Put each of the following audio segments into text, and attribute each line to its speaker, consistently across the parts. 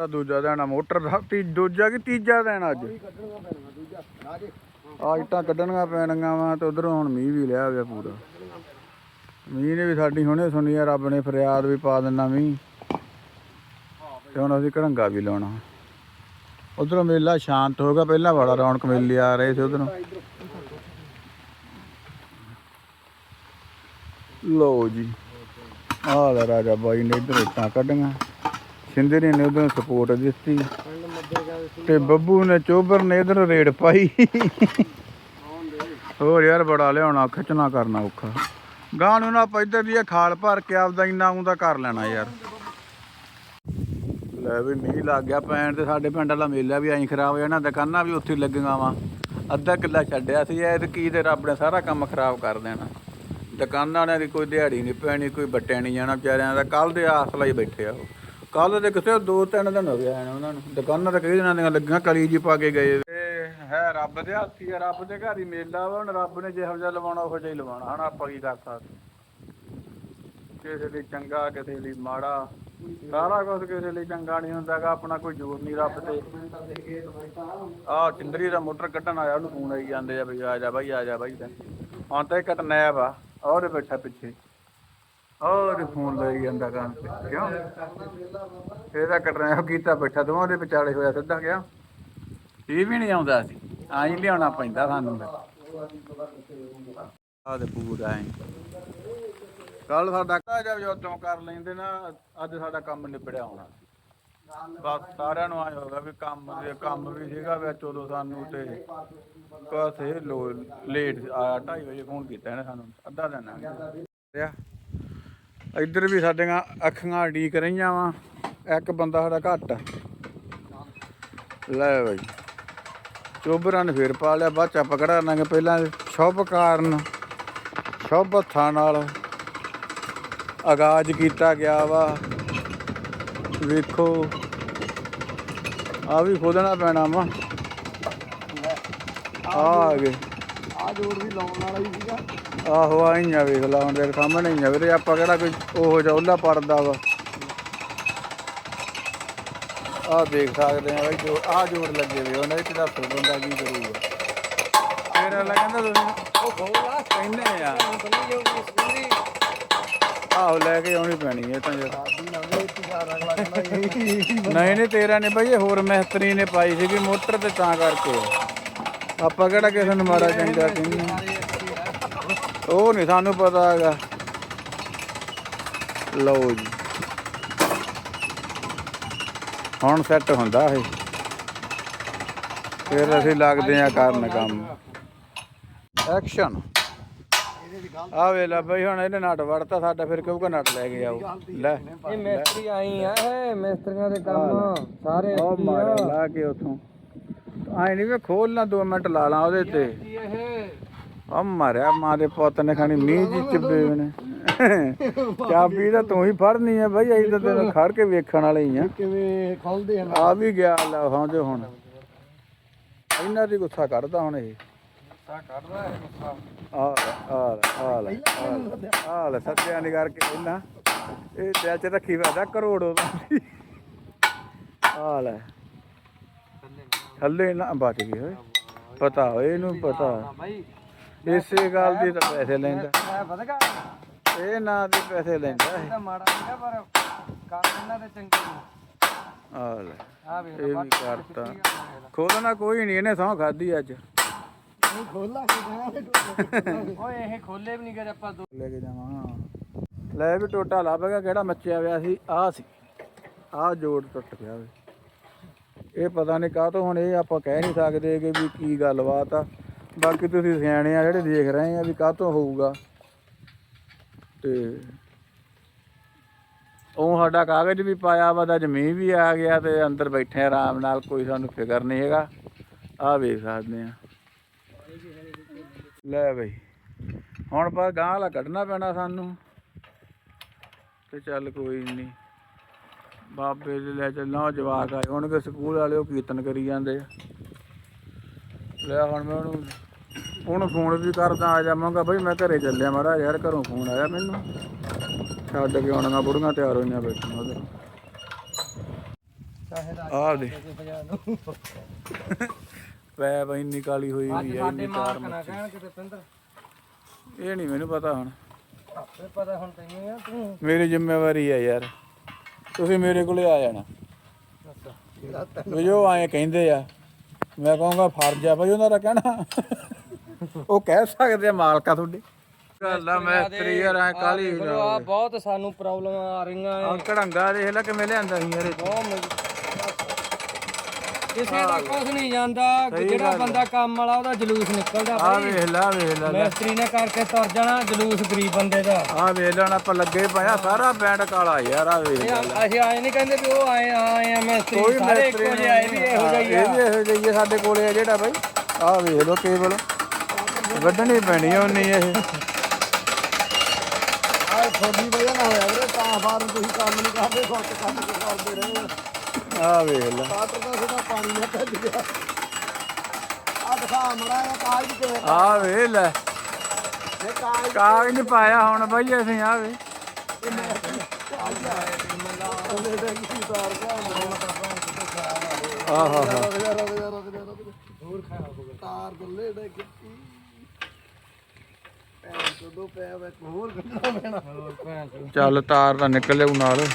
Speaker 1: ਤਾਂ ਦੂਜਾ ਆ ਮੋਟਰ ਦਾ ਤੀ ਦੂਜਾ ਕਿ ਤੀਜਾ ਦਿਨ ਅੱਜ? ਆ ਇੱਟਾਂ ਕੱਢਣੀਆਂ ਪੈਣੀਆਂ ਵਾ ਤੇ ਉਧਰੋਂ ਹੁਣ ਮੀਂਹ ਵੀ ਲਿਆ ਹੋਇਆ ਪੂਰਾ। ਮੀਂਹ ਨੇ ਵੀ ਸਾਡੀ ਹੁਣੇ ਸੁਣੀ ਆ ਰੱਬ ਨੇ ਫਰਿਆਦ ਵੀ ਪਾ ਦਿੰਨਾ ਮੀਂਹ। ਤੇ ਹੁਣ ਅਸੀਂ ਘੜੰਗਾ ਵੀ ਲਾਉਣਾ। ਉਧਰੋਂ ਮੇਲਾ ਸ਼ਾਂਤ ਹੋ ਗਿਆ ਪਹਿਲਾਂ ਬੜਾ ਰੌਣਕ ਮੇਲੇ ਆ ਰਹੇ ਸੀ ਉਧਰੋਂ। ਲਓ ਜੀ ਆਹ ਲੈ ਰਾਜਾ ਬਾਈ ਨੇ ਇਧਰ ਇੱਟਾਂ ਕੱਢੀਆਂ। ਸਿੰਦਰੀ ਨੇ ਉਧਰ ਸਪੋਰਟ ਦਿੱਤੀ ਤੇ ਬੱਬੂ ਨੇ ਚੋਬਰ ਨੇ ਇਧਰ ਰੇਡ ਪਾਈ। ਹੋਰ ਯਾਰ ਬੜਾ ਲਿਆਉਣਾ, ਖਿੱਚਣਾ ਕਰਨਾ ਔਖਾ। ਗਾਂ ਨੂੰ ਨਾ ਆਪਾਂ ਇੱਧਰ ਦੀ ਖਾਲ ਭਰ ਕੇ ਆਪਦਾ ਇੰਨਾ ਉਂਦਾ ਕਰ ਲੈਣਾ ਯਾਰ। ਲੈ ਵੀ ਮੀਂਹ ਲੱਗ ਗਿਆ, ਪੈਣ ਤੇ ਸਾਡੇ ਪਿੰਡ ਵਾਲਾ ਮੇਲਾ ਵੀ ਐਂ ਖਰਾਬ ਹੋ ਜਾਣਾ ਦੁਕਾਨਾਂ ਵੀ ਉੱਥੇ ਲੱਗੀਆਂ ਵਾ। ਅੱਧਾ ਕਿੱਲਾ ਛੱਡਿਆ ਸੀ, ਇਹ ਤੇ ਕੀ ਤੇ ਰੱਬ ਨੇ ਸਾਰਾ ਕੰਮ ਖਰਾਬ ਕਰ ਦੇਣਾ। ਦੁਕਾਨਾਂ ਵਾਲਿਆਂ ਦੀ ਕੋਈ ਦਿਹਾੜੀ ਨਹੀਂ ਪੈਣੀ, ਕੋਈ ਬੱਟਿਆ ਨਹੀਂ ਜਾਣਾ, ਵਿਚਾਰਿਆਂ ਦਾ ਕੱਲ ਦੇ ਆਸਲਾ ਹੀ ਬੈਠੇ ਆ ਉਹ। ਕੱਲ ਦੇ ਕਿਤੇ ਦੋ ਤਿੰਨ ਦਿਨ ਹੋ ਗਏ ਆਏ ਨੇ ਉਹਨਾਂ ਨੂੰ। ਦੁਕਾਨਾਂ ਤਾਂ ਕਈ ਦਿਨਾਂ ਦੀਆਂ ਲੱਗੀਆਂ, ਕਲੀ ਜੀ ਪਾ ਕੇ ਗਏ ਤੇ ਹੈ ਰੱਬ ਦੇ ਹੱਥੀ ਆ, ਰੱਬ ਦੇ ਘਰ ਹੀ ਮੇਲਾ ਵਾ, ਹੁਣ ਰੱਬ ਨੇ ਜਿਹੋ ਜਿਹਾ ਲਵਾਉਣਾ, ਉਹੋ ਜਿਹਾ ਹੀ ਲਵਾਉਣਾ ਹਣ ਆਪਾਂ ਕੀ ਕਰ ਸਕਦੇ? ਕਿਸੇ ਲਈ ਚੰਗਾ, ਕਿਸੇ ਲਈ ਮਾੜਾ, ਸਾਰਾ ਕੁਝ ਕਿਸੇ ਲਈ ਚੰਗਾ ਨਹੀਂ ਹੁੰਦਾਗਾ ਆਪਣਾ ਕੋਈ ਜ਼ੋਰ ਨਹੀਂ ਰੱਬ ਤੇ। ਆਹ ਚਿੰਦਰੀ ਦਾ ਮੋਟਰ ਕੱਢਣ ਆਇਆ, ਉਹਨੂੰ ਫੋਨ ਆਈ ਜਾਂਦੇ ਆ ਬਈ ਆ ਜਾ ਬਾਈ, ਆ ਜਾ ਬਾਈ। ਤਾਂ ਹੁਣ ਤਾਂ ਇੱਕ ਨੈਬ ਆ ਔਰ ਬੈਠਾ ਪਿੱਛੇ ਔਰ ਫੋਨ ਲਈ ਜਾਂਦਾ ਕੰਮ ਤੇ, ਕਿਉਂ? ਇਹਦਾ ਕਟਰੈਪ ਕੀਤਾ ਬੈਠਾ, ਦੋਵਾਂ ਦੇ ਵਿਚਾਲੇ ਹੋਇਆ ਸਿੱਧਾ ਗਿਆ ਇਹ ਵੀ ਨਹੀਂ ਆਉਂਦਾ ਸੀ, ਆਈ ਲਿਆਉਣਾ ਪੈਂਦਾ ਸਾਨੂੰ ਆਹ ਤੇ ਪੂਰਾ ਐ। ਕੱਲ ਸਾਡਾ ਕਾਜਾ ਜਦੋਂ ਕਰ ਲੈਂਦੇ ਨਾ, ਅੱਜ ਸਾਡਾ ਕੰਮ ਨਿਬੜਿਆ ਹੋਣਾ। ਬਸ ਸਾਰਿਆਂ ਨੂੰ ਆਏ ਹੋਗਾ ਵੀ ਕੰਮ ਦੇ ਕੰਮ ਵੀ ਸੀਗਾ ਵੀ ਚਲੋ ਸਾਨੂੰ ਤੇ ਕਾਸੇ ਲੋ ਲੇਟ ਆ 2:30 ਵਜੇ ਫੋਨ ਕੀਤਾ ਇਹਨੇ ਸਾਨੂੰ, ਅੱਧਾ ਦਿਨ ਆ ਗਿਆ। ਇੱਧਰ ਵੀ ਸਾਡੀਆਂ ਅੱਖਾਂ ਡੀਕ ਰਹੀਆਂ ਵਾ। ਇੱਕ ਬੰਦਾ ਸਾਡਾ ਘੱਟ। ਲੈ ਬਈ। ਚੋਬਰਾਂ ਨੇ ਫੇਰ ਪਾ ਲਿਆ ਬਾਅਦ ਚ ਆਪਾਂ ਕਿਹੜਾ ਲਾਂਗੇ ਪਹਿਲਾਂ। ਸ਼ੁਭ ਕਾਰਨ ਸ਼ੁਭ ਹੱਥਾਂ ਨਾਲ ਆਗਾਜ਼ ਕੀਤਾ ਗਿਆ ਵਾ। ਵੇਖੋ। ਆ ਵੀ ਖੋਦਣਾ ਪੈਣਾ ਵਾ। ਆ ਆ ਗਏ।
Speaker 2: ਆ ਜੋੜ ਵੀ ਲਾਉਣ ਵਾਲਾ ਹੀ ਸੀਗਾ।
Speaker 1: ਆਹੋ ਆਈਆਂ ਵੇਖ ਲਾ ਹੁਣ ਤੇਰੇ ਸਾਹਮਣੇ ਹੀ ਆ ਵੀਰੇ ਆਪਾਂ ਕਿਹੜਾ ਕੋਈ ਉਹ ਜੌਲਾ ਪੜਦਾ ਵਾ। ਆ ਦੇਖ ਸਕਦੇ ਆ ਬਈ ਜੋ ਆ ਜੋੜ ਲੱਗੇ ਵੇ ਉਹਨੇ ਚ ਦੱਸ ਬੰਦਾ ਕੀ ਕਰੂਗਾ ਤੇਰਾ ਲਾ ਕਹਿੰਦਾ ਤੁਸੀਂ
Speaker 2: ਉਹ
Speaker 1: ਕਹਿੰਦੇ ਆ। ਆਹੋ ਲੈ ਕੇ ਆਉਣੀ ਪੈਣੀ ਇਹ ਤਾਂ
Speaker 2: ਕਹਿੰਦਾ
Speaker 1: ਨਹੀਂ ਨਹੀਂ ਤੇਰਾ ਨਹੀਂ ਬਈ ਇਹ ਹੋਰ ਮਿਸਤਰੀ ਨੇ ਪਾਈ ਸੀਗੀ ਮੋਟਰ ਤੇ ਤਾਂ ਕਰਕੇ। ਆਪਾਂ ਕਿਹੜਾ ਕਿਸੇ ਨੂੰ ਮਾਰਾ ਚੰਗਾ ਕਹਿੰਦੇ ਉਹ ਨਹੀਂ ਸਾਨੂੰ ਪਤਾ ਹੈਗਾ। ਲਓ ਜੀ। ਹੁਣ ਸੈੱਟ ਹੁੰਦਾ ਇਹ। ਫਿਰ ਅਸੀਂ ਲੱਗਦੇ ਆ ਕਰਨ ਕੰਮ। ਐਕਸ਼ਨ ਆ ਵੇਲਾ ਬਈ ਹੁਣ ਇਹਨੇ ਨਟ ਵੜਤਾ ਸਾਡਾ ਫਿਰ ਕਹੂਗਾ ਨਟ ਲੈ ਕੇ ਆਓ ਲੈ।
Speaker 2: ਇਹ ਮਿਸਤਰੀ ਆਈ ਆ ਇਹ ਮਿਸਤਰੀਆਂ ਦੇ ਕੰਮ ਸਾਰੇ
Speaker 1: ਉਹ ਮਾਰਿਆ ਲਾ ਕੇ ਉਥੋਂ। ਆਏ ਨਹੀਂ ਵੇ ਖੋਲਣਾ 2 ਮਿੰਟ ਲਾ ਲਾਂ ਉਹਦੇ ਤੇ। ਆ ਮਾਰਿਆ ਮਾਰੇ ਪੁੱਤ ਨੇ ਖਾਣੀ ਮੀਂਹ ਜੀ ਚਿੱਬੇ ਨੇ ਚਾਬੀ ਤਾਂ ਤੂੰ ਹੀ ਫੜਨੀ ਆ ਬਈ ਅਸੀਂ ਤਾਂ ਤੈਨੂੰ ਖੜ ਕੇ ਵੇਖਣ ਵਾਲੇ ਹੀ ਆ।
Speaker 2: ਕਿਵੇਂ ਖੋਲਦੇ ਹਨ
Speaker 1: ਆ ਵੀ ਗਿਆ ਲੈ ਜੋ ਹੁਣ। ਇਹਨਾਂ ਦੀ ਗੁੱਸਾ ਕੱਢਦਾ ਹੁਣ ਇਹ।
Speaker 2: ਸਾ ਕੱਢਦਾ ਹੈ ਗੁੱਸਾ।
Speaker 1: ਆ ਆ ਆ ਲੈ ਆ ਲੈ ਸੱਤਿਆ ਨਿਗਰ ਕੇ ਇਹਨਾਂ ਇਹ ਦਿਲ ਚ ਰੱਖੀ ਵਾਦਾ ਕਰੋੜ ਉਹਦਾ ਆ ਲੈ। ਥੱਲੇ ਨਾ। ਬਚ ਗਏ ਓਏ। ਪਤਾ ਹੋਏ ਇਹਨੂੰ ਪਤਾ।
Speaker 2: ਭਾਈ
Speaker 1: ਇਸੇ ਗੱਲ ਦੀ ਤਾਂ ਪੈਸੇ ਲੈਂਦਾ।
Speaker 2: ਮੈਂ
Speaker 1: ਇਹ ਨਾ ਦੇ ਪੈਸੇ ਲੈਂਦਾ ਇਹ।
Speaker 2: ਤਾਂ ਮਾੜਾ ਨਹੀਂਗਾ ਪਰ ਕੰਮ ਇਹਨਾਂ ਦੇ ਚੰਗੇ ਨੇ।
Speaker 1: ਆ ਲੈ
Speaker 2: ਆ ਵੇਖ
Speaker 1: ਇਹ ਵੀ ਕਰਤਾ। ਖੋਲਣਾ ਕੋਈ ਨਹੀਂ ਇਹਨੇ ਸਹੁੰ ਖਾਦੀ ਅੱਜ।
Speaker 2: ਨਹੀਂ ਖੋਲਾ ਓਏ ਇਹ ਖੋਲੇ ਵੀ ਨਹੀਂ ਗਏ ਆਪਾਂ ਦੋ।
Speaker 1: ਲੈ ਕੇ ਜਾਵਾਂ। ਲੈ ਵੀ ਟੋਟਾ ਲੱਭ ਗਿਆ ਕਿਹੜਾ ਮੱਚਿਆ ਹੋਇਆ ਸੀ? ਆਹ ਸੀ। ਆਹ ਜੋੜ ਟੁੱਟ ਗਿਆ ਵੇ। ਇਹ ਪਤਾ ਨਹੀਂ ਕਾਹ ਤੋਂ ਹੁਣ ਇਹ ਆਪਾਂ ਕਹਿ ਨਹੀਂ ਸਕਦੇ ਕਿ ਵੀ ਕੀ ਗੱਲਬਾਤ ਆ। ਬਾਕੀ ਤੁਸੀਂ ਸਿਆਣੇ ਆ ਜਿਹੜੇ ਦੇਖ ਰਹੇ ਆ ਵੀ ਕਾਹ ਤੋਂ ਹੋਊਗਾ। ਤੇ ਉਹ ਸਾਡਾ ਕਾਗਜ਼ ਵੀ ਪਾਇਆ ਵਾ ਦਾ ਜ਼ਮੀਨ ਵੀ ਆ ਗਿਆ ਤੇ ਅੰਦਰ ਬੈਠੇ ਆਰਾਮ ਨਾਲ, ਕੋਈ ਸਾਨੂੰ ਫਿਕਰ ਨਹੀਂ ਹੈਗਾ। ਆਹ ਵੇਖ ਸਕਦੇ ਆ। ਲੈ ਬਈ, ਹੁਣ ਪਰ ਗਾਂ ਵਾਲਾ ਕੱਢਣਾ ਪੈਣਾ ਸਾਨੂੰ। ਤੇ ਚੱਲ ਕੋਈ ਨਹੀਂ ਬਾਬੇ ਦੇ ਲੈ ਚੱਲਾਂ ਜਵਾਕ ਆਏ ਹੋਣਗੇ, ਸਕੂਲ ਵਾਲੇ ਉਹ ਕੀਰਤਨ ਕਰੀ ਜਾਂਦੇ ਆ। ਲੈ ਹੁਣ ਮੈਂ ਉਹਨੂੰ ਉਹਨੂੰ ਫੋਨ ਵੀ ਕਰਦਾ ਆ ਜਾਵਾਂਗਾ ਬਈ ਮੈਂ ਘਰੇ ਚੱਲਿਆ ਮਾਰਾ ਯਾਰ ਘਰੋਂ ਫੋਨ ਆਇਆ ਮੈਨੂੰ। ਛੱਡ ਕੇ ਆਉਣੀਆਂ ਬੁੜੀਆਂ ਤਿਆਰ ਹੋਈਆਂ ਬੈਠੀਆਂ ਉਧਰ ਆਹ ਦੇ
Speaker 2: ਭਜਾ ਲਓ
Speaker 1: ਪੈਪ ਇੰਨੀ ਕਾਲੀ ਹੋਈ ਹੋਈ ਹੈ ਇੰਨੀ ਤਾਰ
Speaker 2: ਪਿੰਦਰ।
Speaker 1: ਇਹ ਨਹੀਂ ਮੈਨੂੰ ਪਤਾ ਹੁਣ।
Speaker 2: ਆਪੇ ਪਤਾ ਹੁਣ ਤੈਨੂੰ ਆ ਤੂੰ।
Speaker 1: ਮੇਰੀ ਜ਼ਿੰਮੇਵਾਰੀ ਹੈ ਯਾਰ। ਤੁਸੀਂ ਮੇਰੇ ਕੋਲੇ ਆ ਜਾਣਾ। ਵੀ ਜੋ ਆਏ ਕਹਿੰਦੇ ਆ। ਮੈਂ ਕਹਾਂਗਾ ਫਰਜ਼ ਆ ਬਈ ਉਹਨਾਂ ਦਾ ਕਹਿਣਾ। ਉਹ ਕਹਿ ਸਕਦੇ ਆ ਮਾਲਕਾ ਤੁਹਾਡੇ। ਗੱਲ ਆ ਮੈਸਤਰੀ ਯਾਰ ਐ ਕਾਲੀ
Speaker 2: ਆ ਬਹੁਤ ਸਾਨੂੰ ਪ੍ਰੋਬਲਮ ਆ ਰਹੀਆਂ
Speaker 1: ਆ ਘੜੰਗਾ ਦੇਖ ਲੈ ਕਿਵੇਂ ਲਿਆਂਦਾ ਸੀ ਯਾਰ ਇਹ।
Speaker 2: ਬਹੁਤ ਮਜ਼ਾ- ਕਿਸੇ ਦਾ ਕੁਝ ਨਹੀਂ ਜਾਂਦਾ ਜਿਹੜਾ ਬੰਦਾ ਕੰਮ ਵਾਲਾ ਉਹਦਾ ਜਲੂਸ ਨਿਕਲਦਾ
Speaker 1: ਆ ਵੇਖ ਲੈ ਵੇਖ ਲੈ
Speaker 2: ਮੈਸਤਰੀ ਨੇ ਕਰਕੇ ਤੁਰ ਜਾਣਾ ਜਲੂਸ ਗਰੀਬ ਬੰਦੇ ਦਾ।
Speaker 1: ਆ ਵੇਖ ਲੈਣ ਆਪਾਂ ਲੱਗੇ ਪਿਆ ਸਾਰਾ ਬੈਂਡ ਕਾਲਾ ਯਾਰ ਆ ਵੇਖ।
Speaker 2: ਆ- ਅਸੀਂ ਆਏ ਨਹੀਂ ਕਹਿੰਦੇ ਵੀ ਉਹ ਆਏ ਆਏ ਆ ਮੈਸਤਰੀ
Speaker 1: ਕੋਈ
Speaker 2: ਸਾਰੇ
Speaker 1: ਮੈਸਤਰੀ
Speaker 2: ਇੱਕੋ ਜਿਹੇ ਆਏ। ਵੀ ਇਹੋ ਜਿਹਾ ਹੀ
Speaker 1: ਇਹ
Speaker 2: ਆ।
Speaker 1: ਵੀ ਇਹੋ ਜਿਹੀ ਆ ਸਾਡੇ ਕੋਲੇ ਆ ਜਿਹੜਾ ਬਾਈ। ਆ ਵੇਖ ਲੋ ਕੇਬਲ ਵੱਢਣੀ ਪੈਣੀ ਆ ਉਨੀ ਇਹ।
Speaker 2: ਆ ਥੋੜੀ ਵਜ੍ਹਾ ਨਾ ਹੋਇਆ ਵੀਰੇ ਤਾਂ ਬਾਹਰ ਤੁਸੀਂ ਕੰਮ ਨਹੀਂ ਕਰਦੇ ਸੁੱਤ ਕੰਮ ਕਰਦੇ ਰਹੇ
Speaker 1: ਆ ਵੇਖ ਲੈ।
Speaker 2: ਕਾਟਰ ਦਾ ਸਿੱਧਾ ਪਾਣੀ ਨਾਲ ਭੱਜ ਗਿਆ। ਆ ਦਿਖਾ ਮੜਾ ਇਹ ਕਾਗਜ਼ ਕਿਵੇਂ
Speaker 1: ਆ ਵੇਖ ਲੈ।
Speaker 2: ਇਹ ਕਾਗਜ਼
Speaker 1: ਕਾਗਜ਼ ਨਹੀਂ ਪਾਇਆ ਹੁਣ ਬਾਈ ਅਸੀਂ ਆ ਵੇ ਆਹ ਹਾ ਹਾ
Speaker 2: ਰੁਕ ਜਾ ਰੁਕ ਜਾ ਰੁਕ ਜਾ ਰੁਕ ਜਾ ਹੋਰ ਖਰਾਬ ਹੋ ਗਿਆ ਤਾਰ ਦੁੱਲੇ ਦਾ ਕਿੱਤੀ ਭੈਣ ਚੋ ਦੋ ਪੈ ਵਿੱਚ ਹੋਰ ਕੱਢਣਾ ਪੈਣਾ।
Speaker 1: ਚੱਲ ਤਾਰ ਤਾਂ ਨਿਕਲ ਜਾਊ ਨਾਲ।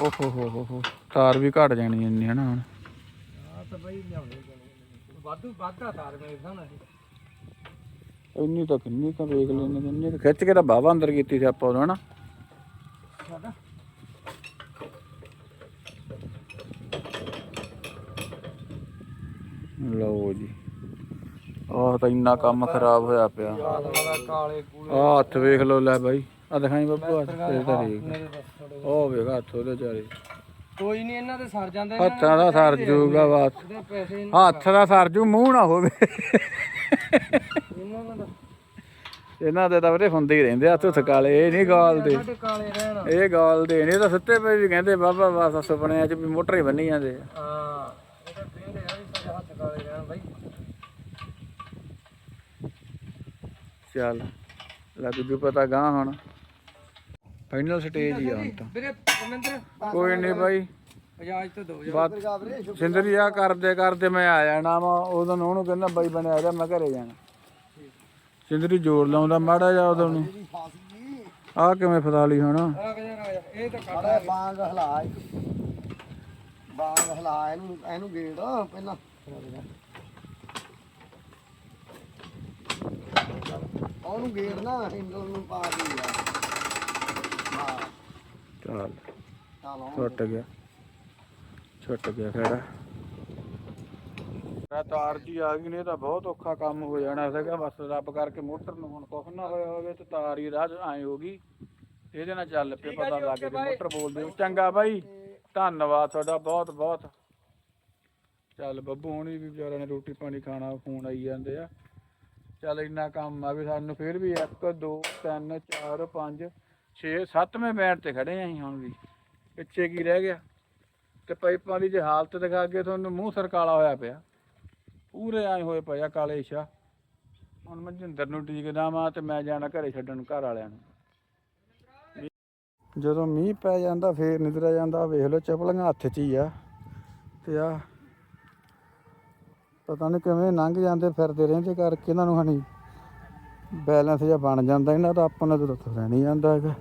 Speaker 1: ਓਹ ਹੋ ਹੋ ਹੋ ਹੋ ਤਾਰ ਵੀ ਘਟ ਜਾਣੀ ਇੰਨੀ ਹਨਾ ਹੁਣ।
Speaker 2: ਆ ਤਾਂ ਬਈ ਲਿਆਉਣੇ ਪੈਣੇ। ਵਾਧੂ ਵਾਧਾ ਤਾਰ ਮੇਰੇ ਸਾਹਮਣੇ
Speaker 1: ਇੰਨੀ ਤਾਂ ਕਿੰਨੀ ਤਾਂ ਵੇਖ ਲੈਣੇ ਕਿੰਨੀ ਤਾਂ ਖਿੱਚ ਕੇ ਤਾਂ ਬਾਵਾ ਅੰਦਰ ਕੀਤੀ ਸੀ ਆਪਾਂ ਉਦੋਂ ਹਨਾ।
Speaker 2: ਸਾਡਾ।
Speaker 1: ਲਓ ਜੀ। ਆਹ ਤਾਂ ਇੰਨਾ ਕੰਮ ਖਰਾਬ ਹੋਇਆ ਪਿਆ।
Speaker 2: ਆਦਮਾ ਕਾਲੇ ਕੂਲੇ।
Speaker 1: ਆਹ ਹੱਥ ਵੇਖ ਲਓ ਲੈ ਬਾਈ। ਆ ਦਿਖਾਈ ਬੱਬੂ ਹੱਥ ਤੇਰੇ ਤਾਂ
Speaker 2: ਥੋੜੇ
Speaker 1: ਉਹ ਵੇਖ ਹੱਥ ਉਹਦੇ ਚਾਰੇ।
Speaker 2: ਕੋਈ ਨਹੀਂ ਇਹਨਾਂ ਦੇ ਸਰ ਜਾਂਦੇ
Speaker 1: ਹੱਥਾਂ ਦਾ ਸਰ ਜੂਗਾ
Speaker 2: ਦੇ ਪੈਸੇ
Speaker 1: ਹੱਥ ਦਾ ਸਰ ਜੂ ਮੂੰਹ ਨਾ ਹੋਵੇ।
Speaker 2: ਇਹਨਾਂ ਦਾ
Speaker 1: ਦੇ ਤਾਂ ਵੀਰੇ ਹੁੰਦੇ ਹੀ ਰਹਿੰਦੇ ਹੱਥ ਹੁੱਥ ਕਾਲੇ ਇਹ ਨਹੀਂ
Speaker 2: ਕਾਲੇ ਰਹਿਣ।
Speaker 1: ਇਹ ਗਾਲਦੇ ਨੇ ਇਹ ਤਾਂ ਸੁੱਤੇ ਪਏ ਵੀ ਕਹਿੰਦੇ ਬਾਬਾ ਬਸ ਸੁਪਨਿਆਂ ਚ ਵੀ ਮੋਟਰ ਹੀ ਬੰਨੀ ਜਾਂਦੇ
Speaker 2: ਹਾਂ ਇਹ ਤਾਂ ਕਹਿੰਦੇ ਆ ਵੀ ਸਾਡੇ ਹੱਥ ਕਾਲੇ ਰਹਿਣ ਬਾਈ।
Speaker 1: ਚੱਲ ਲੱਗ ਜੂ ਪਤਾ ਗਾਂ ਹੁਣ। ਫਾਈਨਲ ਸਟੇਜ ਹੀ ਆ ਹੁਣ ਤਾਂ।
Speaker 2: ਵੀਰੇ ਰਮਿੰਦਰ
Speaker 1: ਕੋਈ ਨਹੀਂ ਬਾਈ।
Speaker 2: ਇਜਾਜ਼ਤ ਤੋਂ ਦੋ
Speaker 1: ਬਾਤ ਸਿੰਦਰੀ ਆ ਕਰਦੇ ਕਰਦੇ ਮੈਂ ਆ ਜਾਣਾ ਵਾ। ਉਦੋਂ ਨੂੰ ਉਹਨੂੰ ਕਹਿੰਦਾ ਬਾਈ ਬਣਿਆ ਆ ਜਾ ਮੈਂ ਘਰੇ ਜਾਣਾ। ਸਿੰਦਰੀ ਜੋਰ ਲਾਉਂਦਾ ਮਾੜਾ ਜਾ ਉਦੋਂ ਨੂੰ। ਆ ਕਿਵੇਂ ਫਸਾ ਲਈ ਹੁਣ?
Speaker 2: ਜਾ ਇਹ ਤਾਂ ਕੱਟ
Speaker 3: ਬਾਂਗ ਹਲਾ ਬਾਂਗ ਹਲਾ ਇਹਨੂੰ ਇਹਨੂੰ ਗੇੜ। ਪਹਿਲਾਂ। ਉਹਨੂੰ ਹੈਂਡਲ ਨੂੰ ਪਾ ਦੇ ਯਾਰ ਹਾਂ
Speaker 1: ਚੱਲ। ਛੁੱਟ ਗਿਆ। ਛੁੱਟ ਗਿਆ ਖੜਾ। ਆ ਤਾਰ ਜੀ ਆ ਗਈ ਨੇ ਤਾਂ ਬਹੁਤ ਔਖਾ ਕੰਮ ਹੋ ਜਾਣਾ ਸੀਗਾ ਬਸ ਰੱਬ ਕਰਕੇ ਮੋਟਰ ਨੂੰ ਹੁਣ ਕੁਛ ਨਾ ਹੋਇਆ ਹੋਵੇ ਤੇ ਤਾਰ ਹੀ ਰਾਹ 'ਚ ਐਂ ਹੋ ਗਈ। ਇਹਦੇ ਨਾਲ ਚੱਲ ਪਏ ਪਤਾ ਲੱਗ ਗਿਆ ਮੋਟਰ ਬੋਲਦੇ ਹੋ। ਚੰਗਾ ਬਾਈ ਧੰਨਵਾਦ ਤੁਹਾਡਾ ਬਹੁਤ ਬਹੁਤ। ਚੱਲ ਬੱਬੂ ਹੁਣੀ ਵੀ ਵਿਚਾਰਿਆਂ ਨੇ ਰੋਟੀ ਪਾਣੀ ਖਾਣਾ ਫੋਨ ਆਈ ਜਾਂਦੇ ਆ। ਚੱਲ ਇੰਨਾ ਕੰਮ ਆ ਵੀ ਸਾਨੂੰ ਫਿਰ ਵੀ 1 2 3 4 5 6 7ਵੇਂ ਬੈਂਡ ਤੇ ਖੜੇ ਆਂ ਅਸੀਂ ਹੁਣ ਵੀ। ਪਿੱਛੇ ਕੀ ਰਹਿ ਗਿਆ? ਤੇ ਪਾਈਪਾਂ ਦੀ ਜੇ ਹਾਲਤ ਦਿਖਾ ਕੇ ਤੁਹਾਨੂੰ ਮੂੰਹ ਸਰ ਕਾਲਾ ਹੋਇਆ ਪਿਆ। ਪੂਰੇ ਆਏ ਹੋਏ ਪਏ ਆ ਕਾਲੇ ਸ਼ਾ ਹੁਣ ਮਨਜਿੰਦਰ ਨੂੰ ਟੀਕਦਾ ਵਾਂ ਤੇ ਮੈਂ ਜਾਣਾ ਘਰੇ ਛੱਡਣ ਘਰ ਵਾਲਿਆਂ ਨੂੰ। ਜਦੋਂ ਮੀਂਹ ਪੈ ਜਾਂਦਾ ਫੇਰ ਨਿਦਰਾ ਜਾਂਦਾ ਵੇਖ ਲਓ ਚਪਲੀਆਂ ਹੱਥ 'ਚ ਹੀ ਆ। ਤੇ ਆ ਪਤਾ ਨਹੀਂ ਕਿਵੇਂ ਲੰਘ ਜਾਂਦੇ, ਫਿਰਦੇ ਰਹਿੰਦੇ ਕਰਕੇ ਇਹਨਾਂ ਨੂੰ ਹਣੀ ਬੈਲੈਂਸ ਜਿਹਾ ਬਣ ਜਾਂਦਾ ਇਹਨਾਂ ਦਾ, ਆਪਾਂ ਨੂੰ ਤਾਂ ਤੁਰਿਆ ਨਹੀਂ ਜਾਂਦਾ ਹੈਗਾ।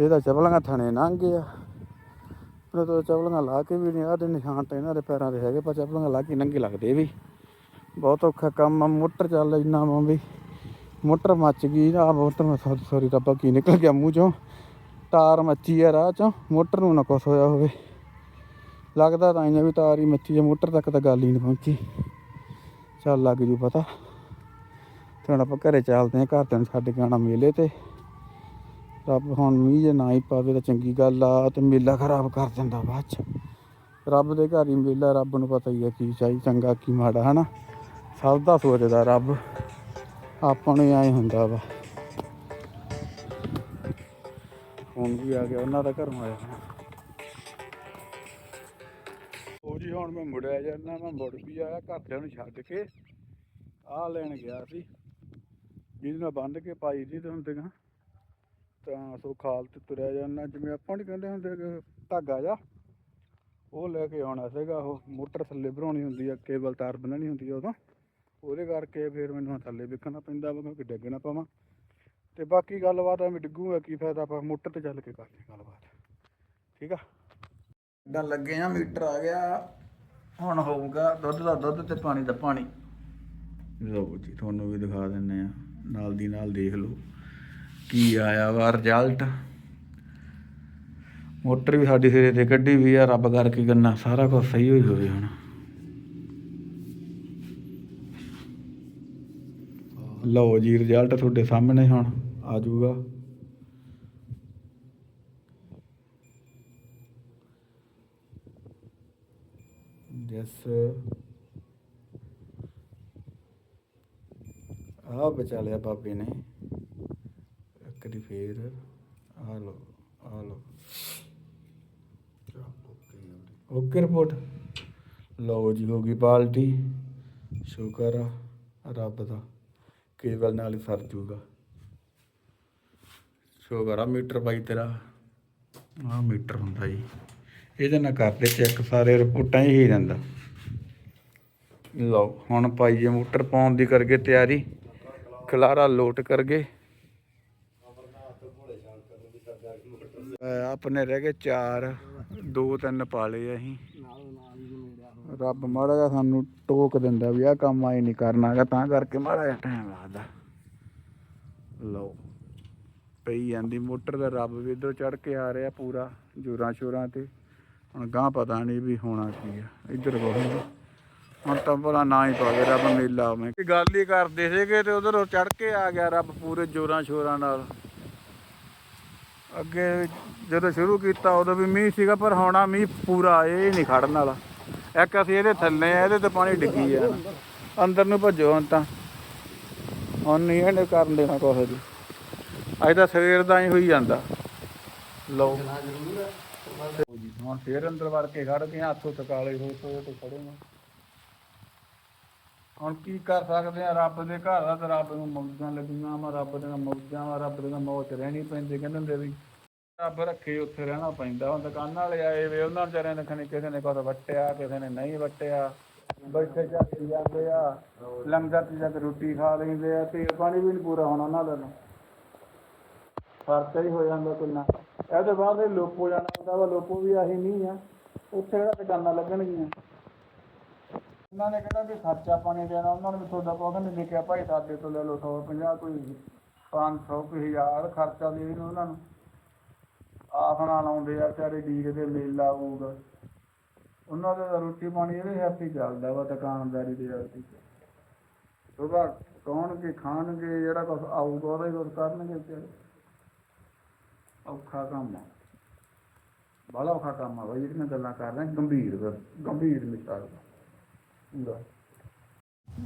Speaker 1: ਇਹ ਤਾਂ ਚਪਲਾਂ ਥਣੇ ਲੰਘ ਗਏ ਆ। ਉਹਨਾਂ ਤੋਂ ਚਪਲਾਂ ਲਾ ਕੇ ਵੀ ਨਹੀਂ, ਆਹ ਦੇ ਨਿਸ਼ਾਨ ਤਾਂ ਇਹਨਾਂ ਦੇ ਪੈਰਾਂ ਦੇ ਹੈਗੇ, ਪਰ ਚਪਲੀਆਂ ਲਾ ਕੇ ਨੰਗੇ ਲੱਗਦੇ ਵੀ। ਬਹੁਤ ਔਖਾ ਕੰਮ ਆ, ਮੋਟਰ ਚੱਲ ਇੰਨਾ ਵਾ ਵੀ। ਮੋਟਰ ਮੱਚ ਗਈ ਆ ਮੋਟਰ ਸੌਰੀ ਰੱਬਾ, ਕੀ ਨਿਕਲ ਗਿਆ ਮੂੰਹ ਚੋਂ। ਤਾਰ ਮੱਚੀ ਆ ਰਾਹ ਚੋਂ, ਮੋਟਰ ਨੂੰ ਨਾ ਕੁਛ ਹੋਇਆ ਹੋਵੇ। ਲੱਗਦਾ ਤਾਂ ਇੰਨਾ ਵੀ ਤਾਰ ਹੀ ਮੱਚੀ ਆ, ਮੋਟਰ ਤੱਕ ਤਾਂ ਗੱਲ ਹੀ ਨਹੀਂ ਪਹੁੰਚੀ। ਚੱਲ ਲੱਗ ਜੂ ਪਤਾ। ਤੇ ਹੁਣ ਆਪਾਂ ਘਰੇ ਚੱਲਦੇ ਹਾਂ, ਘਰਦਿਆਂ ਨੂੰ ਛੱਡ ਕੇ ਆਉਣਾ ਮੇਲੇ ਤੇ। ਰੱਬ ਹੁਣ ਮੀਂਹ ਜੇ ਨਾ ਹੀ ਪਾਵੇ ਤਾਂ ਚੰਗੀ ਗੱਲ ਆ, ਤੇ ਮੇਲਾ ਖਰਾਬ ਕਰ ਦਿੰਦਾ ਬਾਅਦ ਚ। ਰੱਬ ਦੇ ਘਰ ਹੀ ਮੇਲਾ, ਰੱਬ ਨੂੰ ਪਤਾ ਹੀ ਆ ਕੀ ਚਾਹੀ, ਚੰਗਾ ਕੀ ਮਾੜਾ, ਹਨਾ? ਸਭ ਦਾ ਸੋਚਦਾ ਰੱਬ। ਆਪਾਂ ਨੂੰ ਐ ਹੁੰਦਾ ਵਾ। ਹੁਣ ਵੀ ਆ ਗਿਆ, ਉਹਨਾਂ ਦਾ ਘਰੋਂ ਆਇਆ ਉਹ ਜੀ ਹੁਣ ਮੈਂ ਮੁੜਿਆ ਜਾਂਦਾ, ਮੈਂ ਮੁੜ ਵੀ ਆਇਆ, ਘਰਦਿਆਂ ਨੂੰ ਛੱਡ ਕੇ। ਆ ਲੈਣ ਗਿਆ ਸੀ। ਜਿਹਦੇ ਨਾਲ ਬੰਨ ਕੇ ਪਾਈ ਤੇ ਹੁਣ ਤੱਕ ਤਾਂ ਸੋ ਖਾਲ ਤੇ ਤੁਰਿਆ ਜਾਂਦਾ ਜਿਵੇਂ ਆਪਾਂ ਨਹੀਂ ਕਹਿੰਦੇ ਹੁੰਦੇ ਕਿ ਧਾਗਾ ਜਾ ਉਹ ਲੈ ਕੇ ਆਉਣਾ ਸੀਗਾ ਉਹ ਮੋਟਰ ਥੱਲੇ ਭਰਾਉਣੀ ਹੁੰਦੀ ਆ ਕੇਬਲ ਤਾਰ ਬੰਨਣੀ ਹੁੰਦੀ ਆ ਉਦੋਂ। ਉਹਦੇ ਕਰਕੇ ਫਿਰ ਮੈਨੂੰ ਥੱਲੇ ਵਿਖਣਾ ਪੈਂਦਾ ਵਾ ਕਿਉਂਕਿ ਡਿੱਗ ਨਾ ਪਵਾਂ। ਤੇ ਬਾਕੀ ਗੱਲਬਾਤ ਐਵੇਂ ਡਿੱਗੂਗਾ ਕੀ ਫਾਇਦਾ ਆਪਾਂ ਮੋਟਰ ਤੇ ਚੱਲ ਕੇ ਕਰਦੇ ਹਾਂ ਗੱਲਬਾਤ। ਠੀਕ ਆ? ਡਾ ਲੱਗੇ ਆ ਮੀਟਰ ਆ ਗਿਆ। ਹੁਣ ਹੋਊਗਾ ਦੁੱਧ ਦਾ ਦੁੱਧ ਤੇ ਪਾਣੀ ਦਾ ਪਾਣੀ। ਲਓ ਜੀ ਤੁਹਾਨੂੰ ਵੀ ਦਿਖਾ ਦਿੰਨੇ ਆ। ਨਾਲ ਦੀ ਨਾਲ ਦੇਖ ਲਓ ਕੀ ਆਇਆ ਵਾ ਰਿਜ਼ਲਟ ਮੋਟਰ ਵੀ ਸਾਡੀ ਸਿਰੇ ਤੇ ਕੱਢੀ ਵੀ ਆ, ਰੱਬ ਕਰਕੇ ਗੰਨਾ ਸਾਰਾ ਕੁਝ ਸਹੀ ਹੋਈ ਹੋਵੇ ਹੁਣ। ਲਓ ਜੀ ਰਿਜ਼ਲਟ ਤੁਹਾਡੇ ਸਾਹਮਣੇ ਹੁਣ ਆ ਜਾਊਗਾ। ਜਸ ਆ ਬਚਾ ਲਿਆ ਬਾਬੇ ਨੇ। ਇੱਕ ਦੀ ਫੇਰ। ਆ ਲੋ ਆ ਲੋ ਓਕੇ ਰਿਪੋਰਟ। ਲਓ ਜੀ, ਹੋ ਗਈ ਪਾਲਟੀ ਸ਼ੁਕਰ ਆ, ਰੱਬ ਦਾ। ਕੇਵਲ ਨਾਲ ਹੀ ਸਰ ਜੂਗਾ। ਸ਼ੁਕਰ ਆ, ਮੀਟਰ ਬਾਈ ਤੇਰਾ। ਆ ਮੀਟਰ ਹੁੰਦਾ ਜੀ। ਇਹਦੇ ਨਾਲ ਕਰਦੇ ਚੈੱਕ ਸਾਰੇ ਰਿਪੋਰਟਾਂ ਹੀ ਹੀ ਜਾਂਦਾ। ਲਓ, ਹੁਣ ਪਾਈਏ ਮੋਟਰ, ਪਾਉਣ ਦੀ ਕਰਕੇ ਤਿਆਰੀ। ਖਲਾਰਾ ਲੋਟ ਕਰ ਗਏ। ਆਪਣੇ ਰਹਿ ਗਏ ਚਾਰ, ਦੋ ਤਿੰਨ ਪਾਲੇ ਲਏ ਅਸੀਂ। ਰੱਬ ਮਾੜਾ ਜਿਹਾ ਸਾਨੂੰ ਟੋਕ ਦਿੰਦਾ ਵੀ ਆਹ ਕੰਮ ਆਏ ਨਹੀਂ ਕਰਨਾਗਾ ਤਾਂ ਕਰਕੇ ਮਾੜਾ ਜਿਹਾ ਟਾਈਮ ਲੱਗਦਾ। ਲਓ, ਪਈ ਜਾਂਦੀ ਮੋਟਰ ਦਾ ਰੱਬ ਵੀ ਇਧਰ ਚੜ ਕੇ ਆ ਰਿਹਾ ਪੂਰਾ ਜੋਰਾਂ ਸ਼ੋਰਾਂ ਤੇ। ਹੁਣ ਗਾਂ ਪਤਾ ਨਹੀਂ ਵੀ ਹੋਣਾ ਕੀ ਆ, ਇੱਧਰ ਬਹੁਤ ਹੁਣ ਤਾਂ ਭਲਾ ਨਾ ਹੀ ਪਾਵੇ ਰੱਬ ਮੇਲਾ ਮੈਂ। ਕਿ ਗੱਲ ਹੀ ਕਰਦੇ ਸੀਗੇ ਤੇ ਉਧਰ ਚੜ ਕੇ ਆ ਗਿਆ ਰੱਬ ਪੂਰੇ ਜੋਰਾਂ ਸ਼ੋਰਾਂ ਨਾਲ। ਅੱਗੇ ਜਦੋਂ ਸ਼ੁਰੂ ਕੀਤਾ ਉਦੋਂ ਵੀ ਮੀਂਹ ਸੀਗਾ ਪਰ ਹੋਣਾ ਮੀਂਹ ਪੂਰਾ ਇਹ ਨਹੀਂ ਖੜਨ ਵਾਲਾ। ਇੱਕ ਅਸੀਂ ਇਹਦੇ ਥੱਲੇ ਆ ਇਹਦੇ ਤੇ ਪਾਣੀ ਡਿੱਗੀ ਜਾਣਾ ਅੰਦਰ ਨੂੰ ਭੱਜੋ ਹੁਣ ਤਾਂ। ਹੁਣ ਨਹੀਂ ਇਹਨੇ ਕਰਨ ਦੇਣਾ ਕੁਛ ਜੀ ਅੱਜ ਤਾਂ ਸਵੇਰ ਦਾ ਹੀ ਹੋਈ ਜਾਂਦਾ। ਲਓ। ਜੀ ਹੁਣ ਫੇਰ ਅੰਦਰ ਵੜ ਕੇ ਖੜ ਗਏ ਹੱਥੋਂ ਤਕਾਲੇ ਹੋਏ ਸੋਏ ਤੇ ਖੜੇ ਨੇ ਹੁਣ ਕੀ ਕਰ ਸਕਦੇ ਆ? ਰੱਬ ਦੇ ਘਰ ਦਾ ਤੇ ਰੱਬ ਨੂੰ ਮੌਜਾਂ ਲੱਗੀਆਂ ਵਾ, ਰੱਬ ਦੀਆਂ ਮੌਜਾਂ ਵਾ, ਰੱਬ ਦੀਆਂ ਮੌਜ ਰਹਿਣੀ ਪੈਂਦੀ ਕਹਿੰਦੇ ਹੁੰਦੇ ਵੀ ਰੱਬ ਰੱਖੇ, ਉੱਥੇ ਰਹਿਣਾ ਪੈਂਦਾ। ਹੁਣ ਦੁਕਾਨਾਂ ਵਾਲੇ ਆਏ ਵੇ, ਉਹਨਾਂ ਵਿਚਾਰਿਆਂ ਨੇ ਖਣੀ ਕਿਸੇ ਨੇ ਕੁਛ ਵੱਟਿਆ, ਕਿਸੇ ਨੇ ਨਹੀਂ ਵੱਟਿਆ। ਬੈਠੇ ਚੱਕੀ ਜਾਂਦੇ ਆ, ਲੰਗਰ 'ਚ ਜਾ ਰੋਟੀ ਖਾ ਲੈਂਦੇ ਆ ਤੇ ਪਾਣੀ ਵੀ ਨਹੀਂ ਪੂਰਾ ਹੋਣਾ ਉਹਨਾਂ ਦਾ ਫ਼ਰਕ ਹੀ ਹੋ ਜਾਂਦਾ ਕਿੰਨਾ। ਇਹਦੇ ਬਾਅਦ ਇਹ ਲੋਪੋ ਜਾਣਾ ਹੁੰਦਾ ਵਾ, ਲੋਪੋ ਵੀ ਆਹੀ ਨਹੀਂ ਆ, ਉੱਥੇ ਕਿਹੜਾ ਦੁਕਾਨਾਂ ਲੱਗਣਗੀਆਂ? ਉਹਨਾਂ ਨੇ ਕਿਹੜਾ ਵੀ ਖਰਚਾ ਪਾਣੀ ਦੇਣਾ, ਉਹਨਾਂ ਨੇ ਵੀ ਤੁਹਾਡਾ ਪੌਦਾ ਨਹੀਂ ਲਿਖਿਆ ਭਾਈ ਸਾਡੇ ਤੋਂ ਲੈ ਲਓ 150 ਕੋਈ 500 ਕੋਈ 1000 ਖਰਚਾ ਦੇ ਦੇਣ ਉਹਨਾਂ ਨੂੰ। ਆਖਣਾ ਲਾਉਂਦੇ ਆ ਵਿਚਾਰੇ ਡੀਕ ਦੇ ਮੇਲਾ ਆਊਗਾ ਉਹਨਾਂ ਦਾ ਰੋਟੀ ਪਾਣੀ ਇਹਦੇ ਹੱਥ ਚੱਲਦਾ ਵਾ ਦੁਕਾਨਦਾਰੀ ਦੇ ਹੱਥ ਹੀ। ਕੌਣਗੇ, ਖਾਣਗੇ, ਜਿਹੜਾ ਕੁਛ ਆਊਗਾ ਉਹਦਾ ਹੀ ਕੁਛ ਕਰਨਗੇ ਵਿਚਾਰੇ। ਔਖਾ ਕੰਮ ਆ। ਬੜਾ ਔਖਾ ਕੰਮ ਆ ਬਈ ਜਿਹੜੀਆਂ ਗੱਲਾਂ ਕਰ ਰਹੇ ਗੰਭੀਰ ਗੰਭੀਰ ਮਿਸਾਲ।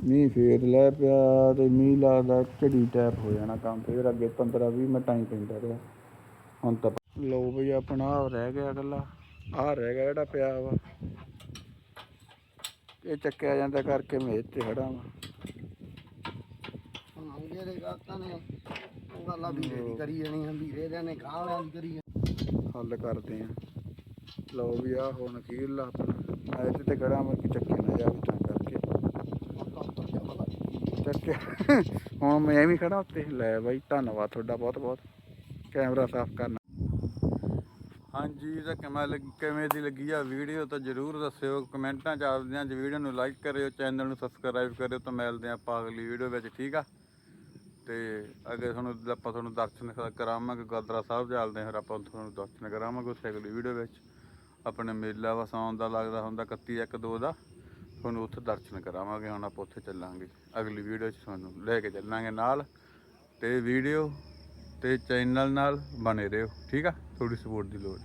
Speaker 1: ਮੀਂਹ ਫੇਰ ਲੈ ਪਿਆ ਤੇ ਮੀਂਹ ਲੱਗਦਾ ਝੜੀ ਟੈਪ ਹੋ ਜਾਣਾ ਕੰਮ। ਫੇਰ ਅੱਗੇ 15 20 ਮਿੰਟਾਂ ਹੀ ਪੈਂਦਾ ਰਿਹਾ। ਹੁਣ ਤਾਂ ਲਓ ਬਈ ਆਪਣਾ ਆਹ ਰਹਿ ਗਿਆ ਇਕੱਲਾ। ਆਹ ਰਹਿ ਗਿਆ ਜਿਹੜਾ ਪਿਆ ਵਾ। ਇਹ ਚੱਕਿਆ ਜਾਂਦਾ ਕਰਕੇ ਮੇਜ਼ ਤੇ ਖੜਾ ਵਾ।
Speaker 3: ਮੰਗੇ ਦੇ ਗਾਤਾਂ ਨੇ ਉਹ ਗੱਲਾਂ ਵੀਰੇ ਦੀ ਕਰੀ ਜਾਣੀ ਆ ਵੀਰੇ ਦੇ ਨੇ ਗਾਂ ਵਾਲਿਆਂ ਦੀ ਕਰੀ ਜਾਣੀ।
Speaker 1: ਹੱਲ ਕਰਦੇ ਆ। ਲਓ ਵੀ ਆ ਹੁਣ ਅਖੀਰਲਾ ਆਪਣਾ। ਮੈਂ ਇਹਦੇ ਤੇ ਖੜਾ ਮੈਂ ਕਿ ਚੱਕੇ ਨਾ ਜਾ ਤਾਂ ਕਰਕੇ। ਚੱਕਿਆ। ਹੁਣ ਮੈਂ ਐਵੇਂ ਖੜਾ ਉੱਤੇ। ਲੈ ਬਾਈ, ਧੰਨਵਾਦ ਤੁਹਾਡਾ ਬਹੁਤ ਬਹੁਤ। ਕੈਮਰਾ ਸਾਫ਼ ਕਰਨਾ। ਹਾਂਜੀ ਤਾਂ ਕਿਵੇਂ ਲੱਗੀ, ਕਿਵੇਂ ਦੀ ਲੱਗੀ ਆ ਵੀਡੀਓ ਤਾਂ ਜਰੂਰ ਦੱਸਿਓ। ਕਮੈਂਟਾਂ ਚ ਆਪਦਿਆਂ ਜੀ ਵੀਡੀਓ ਨੂੰ ਲਾਈਕ ਕਰਿਓ, ਚੈਨਲ ਨੂੰ ਸਬਸਕ੍ਰਾਈਬ ਕਰਿਓ ਤਾਂ ਮਿਲਦੇ ਆਪਾਂ ਅਗਲੀ ਵੀਡੀਓ ਵਿੱਚ, ਠੀਕ ਆ? ਤੇ ਅੱਗੇ ਤੁਹਾਨੂੰ ਆਪਾਂ ਤੁਹਾਨੂੰ ਦਰਸ਼ਨ ਕਰਾਵਾਂਗੇ, ਗੁਰਦੁਆਰਾ ਸਾਹਿਬ ਚੱਲਦੇ ਹਾਂ, ਫਿਰ ਆਪਾਂ ਤੁਹਾਨੂੰ ਦਰਸ਼ਨ ਕਰਾਵਾਂਗੇ ਉੱਥੇ ਅਗਲੀ ਵੀਡੀਓ ਵਿੱਚ। ਆਪਣੇ ਮੇਲਾ ਵਸਾਉਣ ਦਾ ਲੱਗਦਾ ਹੁੰਦਾ 31 1 2 ਦਾ। ਤੁਹਾਨੂੰ ਉੱਥੇ ਦਰਸ਼ਨ ਕਰਾਵਾਂਗੇ, ਹੁਣ ਆਪਾਂ ਉੱਥੇ ਚੱਲਾਂਗੇ। ਅਗਲੀ ਵੀਡੀਓ 'ਚ ਤੁਹਾਨੂੰ ਲੈ ਕੇ ਚੱਲਾਂਗੇ ਨਾਲ। ਤੇ ਵੀਡੀਓ ਤੇ ਚੈਨਲ ਨਾਲ ਬਣੇ ਰਹੋ, ਠੀਕ ਆ? ਥੋੜੀ ਸਪੋਰਟ ਦੀ ਲੋੜ।